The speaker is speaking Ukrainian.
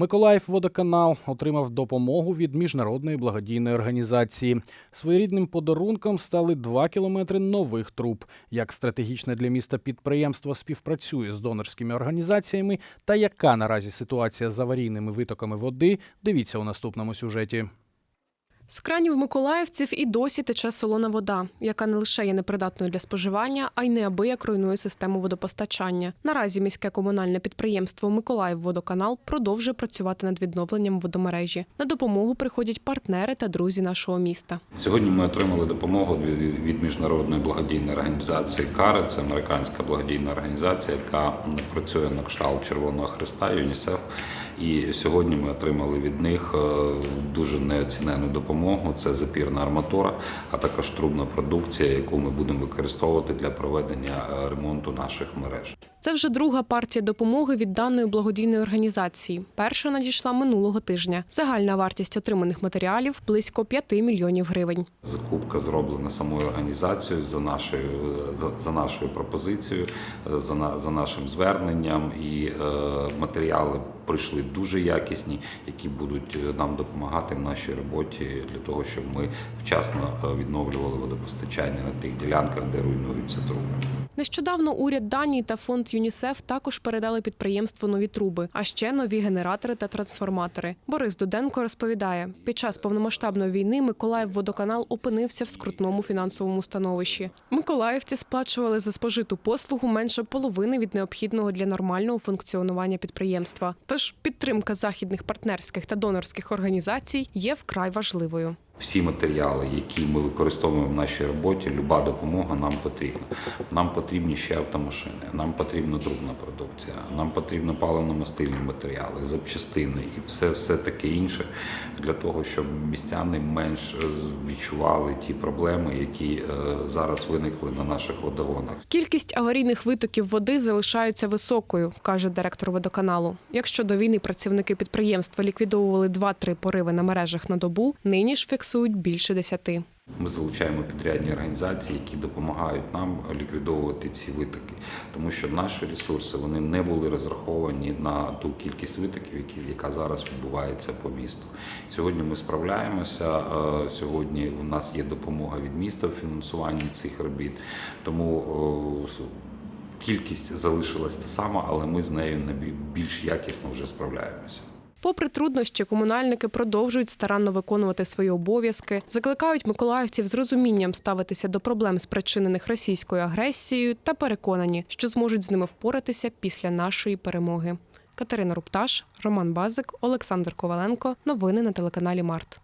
Миколаїв водоканал отримав допомогу від міжнародної благодійної організації. Своєрідним подарунком стали два кілометри нових труб. Як стратегічне для міста підприємство співпрацює з донорськими організаціями та яка наразі ситуація з аварійними витоками води, дивіться у наступному сюжеті. З кранів миколаївців і досі тече солона вода, яка не лише є непридатною для споживання, а й неабияк руйнує систему водопостачання. Наразі міське комунальне підприємство Миколаївводоканал продовжує працювати над відновленням водомережі. На допомогу приходять партнери та друзі нашого міста. Сьогодні ми отримали допомогу від- міжнародної благодійної організації КАРИ, це американська благодійна організація, яка працює на кшталт Червоного Христа, ЮНІСЕФ. І сьогодні ми отримали від них е, дуже неоцінену допомогу. Це запірна арматура, а також трубна продукція, яку ми будемо використовувати для проведення е, ремонту наших мереж. Це вже друга партія допомоги від даної благодійної організації. Перша надійшла минулого тижня. Загальна вартість отриманих матеріалів близько 5 мільйонів гривень. Закупка зроблена самою організацією за нашою за, за нашою пропозицією, е, за на за нашим зверненням, і е, матеріали прийшли дуже якісні, які будуть е, нам допомагати в нашій роботі для того, щоб ми вчасно е, відновлювали водопостачання на тих ділянках, де руйнуються труби. Нещодавно уряд Данії та фонд ЮНІСЕФ також передали підприємству нові труби, а ще нові генератори та трансформатори. Борис Дуденко розповідає, під час повномасштабної війни Миколаїв водоканал опинився в скрутному фінансовому становищі. Миколаївці сплачували за спожиту послугу менше половини від необхідного для нормального функціонування підприємства. Тож підтримка західних партнерських та донорських організацій є вкрай важливою. Всі матеріали, які ми використовуємо в нашій роботі, люба допомога нам потрібна. Нам потрібні ще автомашини, нам потрібна трубна продукція, нам потрібно паливно-мастильні матеріали, запчастини і все, все таке інше для того, щоб містяни менш відчували ті проблеми, які е, зараз виникли на наших водогонах. Кількість аварійних витоків води залишається високою, каже директор водоканалу. Якщо до війни працівники підприємства ліквідовували 2-3 пориви на мережах на добу, нині ж фіксують більше 10. Ми залучаємо підрядні організації, які допомагають нам ліквідовувати ці витоки, тому що наші ресурси вони не були розраховані на ту кількість витоків, які яка зараз відбувається по місту. Сьогодні ми справляємося. е, Сьогодні у нас є допомога від міста в фінансуванні цих робіт, тому е, кількість залишилась та сама, але ми з нею не більш якісно вже справляємося. Попри труднощі, комунальники продовжують старанно виконувати свої обов'язки, закликають миколаївців з розумінням ставитися до проблем, спричинених російською агресією, та переконані, що зможуть з ними впоратися після нашої перемоги. Катерина Рупташ, Роман Базик, Олександр Коваленко. Новини на телеканалі Март.